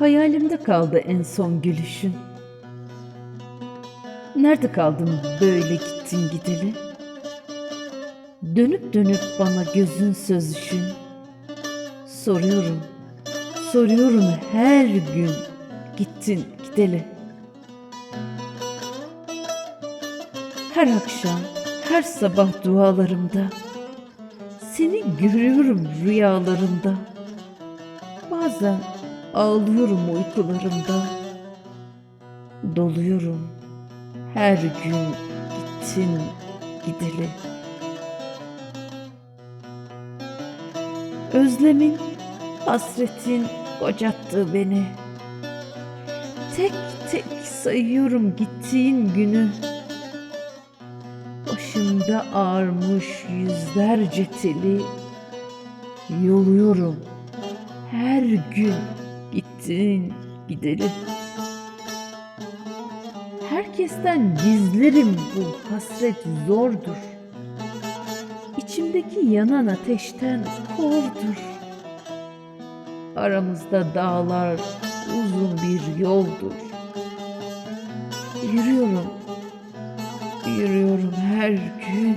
Hayalimde kaldı en son gülüşün. Nerede kaldın böyle gittin gideli? Dönüp dönüp bana gözün sözüşün. Soruyorum, soruyorum her gün gittin gideli. Her akşam, her sabah dualarımda seni görüyorum rüyalarımda. Bazen ağlıyorum uykularımda. Doluyorum her gün gittin gideli. Özlemin, hasretin kocattı beni. Tek tek sayıyorum gittiğin günü. Başımda ağarmış yüzlerce teli. Yoluyorum her gün gittin gideli. Herkesten gizlerim bu hasret zordur. İçimdeki yanan ateşten kordur. Aramızda dağlar uzun bir yoldur. Yürüyorum, yürüyorum her gün.